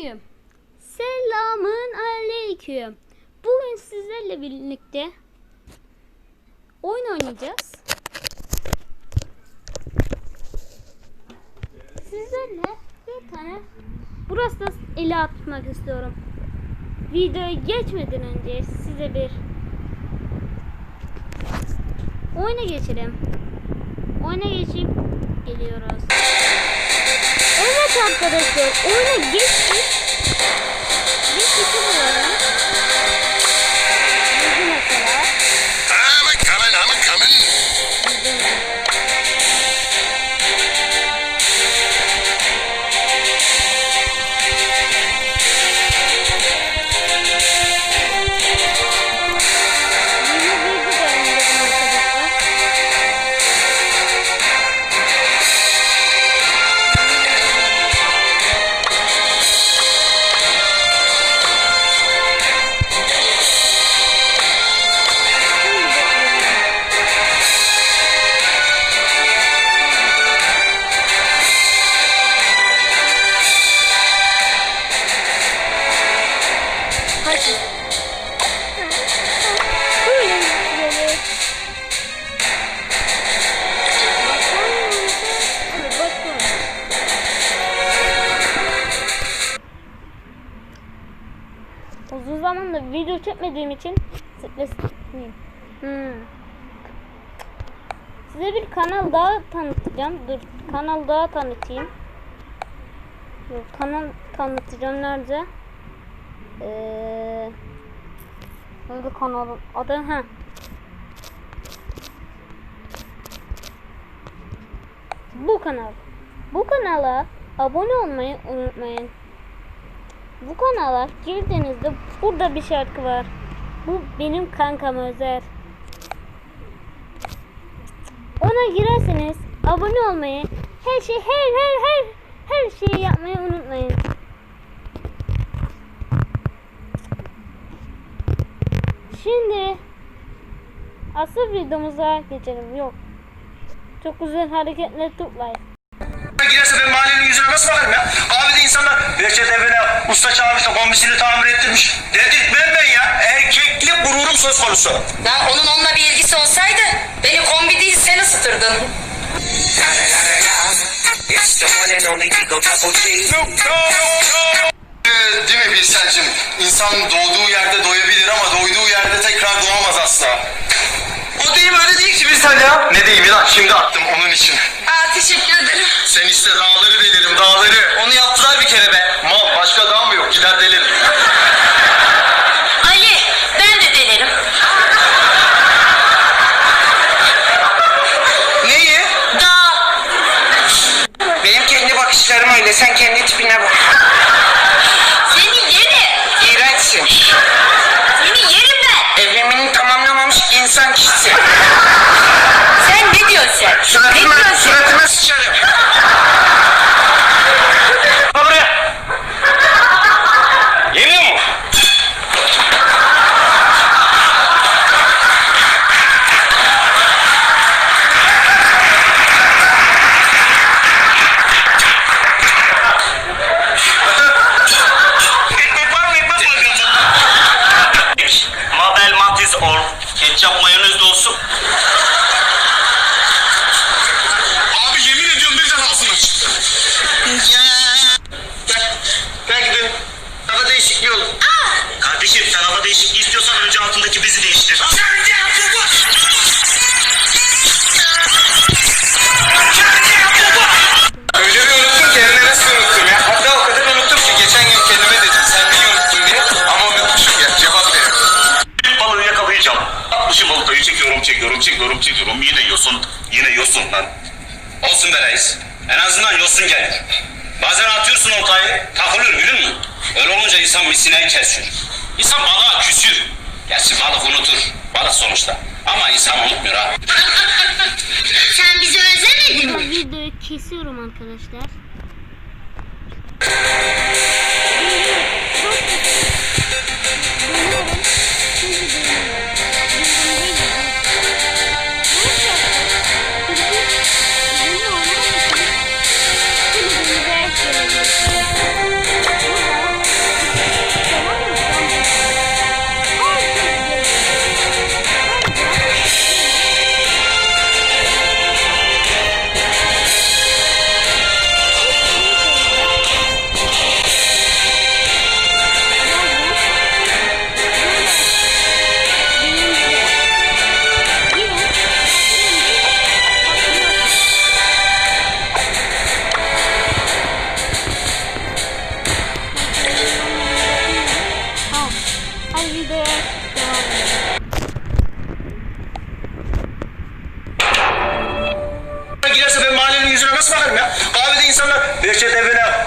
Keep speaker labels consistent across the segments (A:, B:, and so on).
A: Aleyküm. Selamın aleyküm. Bugün sizlerle birlikte oyun oynayacağız. Sizlerle bir tane burası da ele atmak istiyorum. Videoya geçmeden önce size bir oyuna geçelim. Oyuna geçip geliyoruz. Evet arkadaşlar oyuna geçtik. Bir kişi bulalım. Bizi mesela.
B: I'm a coming, I'm a coming.
A: Video çekmediğim için stresliyim. Hmm. Size bir kanal daha tanıtacağım. Dur, kanal daha tanıtayım. Yok, kanal tanıtacağım nerede? Eee Nerede kanalın adı? Ha. Bu kanal. Bu kanala abone olmayı unutmayın. Bu kanala girdiğinizde burada bir şarkı var. Bu benim kankam Özer. Ona girerseniz abone olmayı, her şey her her her her şeyi yapmayı unutmayın. Şimdi asıl videomuza geçelim. Yok. Çok güzel hareketler toplayın.
C: Giderse ben mahallenin yüzüne nasıl bakarım ya? İnsanlar Behçet evine usta çağırmışsa kombisini tamir ettirmiş. Dedirtmem ben ya. Erkeklik gururum söz konusu.
D: Lan onun onunla bir ilgisi olsaydı beni kombi değil sen ısıtırdın.
B: Ee, değil mi Bilsel'cim? İnsan doğduğu yerde doyabilir ama doyduğu yerde tekrar doğamaz asla.
C: O deyim öyle değil ki Bilsel ya.
B: Ne diyeyim lan şimdi attım onun için.
C: National çekiyorum çekiyorum. Yine yosun. Yine yosun lan. Olsun be reis. En azından yosun gelir. Bazen atıyorsun oltayı takılıyor biliyor musun? Öyle olunca insan misineyi kesiyor. İnsan balığa küsür. Gerçi balık unutur. Balık sonuçta. Ama insan unutmuyor ha.
D: Sen bizi özlemedin mi?
A: Videoyu kesiyorum arkadaşlar.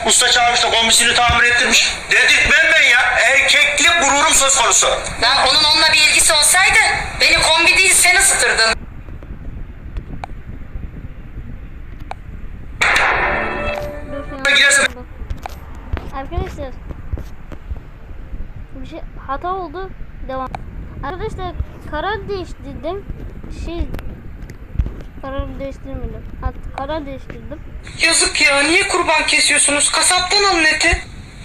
C: Usta çağırmış da kombisini tamir ettirmiş. Dedirtmem ben ya. Erkeklik gururum söz konusu.
D: Lan onun onunla bir ilgisi olsaydı beni kombi değil sen ısıtırdın.
A: Arkadaşlar bir şey hata oldu. Devam. Arkadaşlar karar değiştirdim. Şey karar değiştirmedim. Hat, karar değiştirdim.
E: Yazık ya niye kurban kesiyorsunuz? Kasaptan alın eti.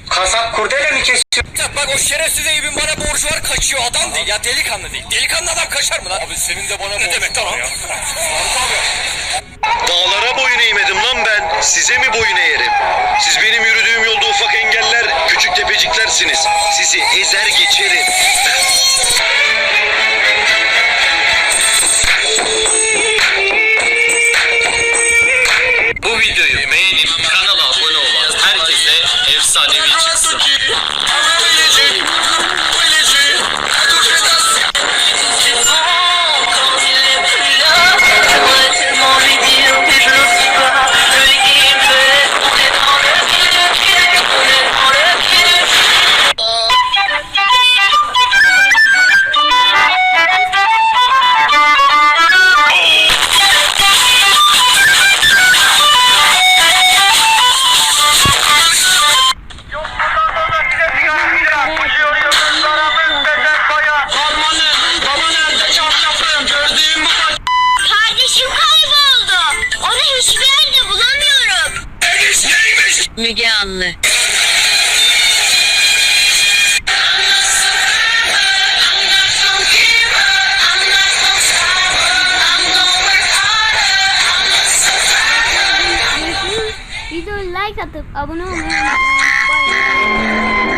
C: Kasap kurdele mi kesiyor?
F: Bak o şerefsiz Eyüp'ün bana borcu var kaçıyor adam değil ya delikanlı değil. Delikanlı adam kaçar mı lan? Abi senin de bana ne demek tamam. ya?
G: Dağlara boyun eğmedim lan ben. Size mi boyun eğerim? Siz benim yürüdüğüm yolda ufak engeller, küçük tepeciklersiniz. Sizi ezer geçerim.
D: Müge Anlı.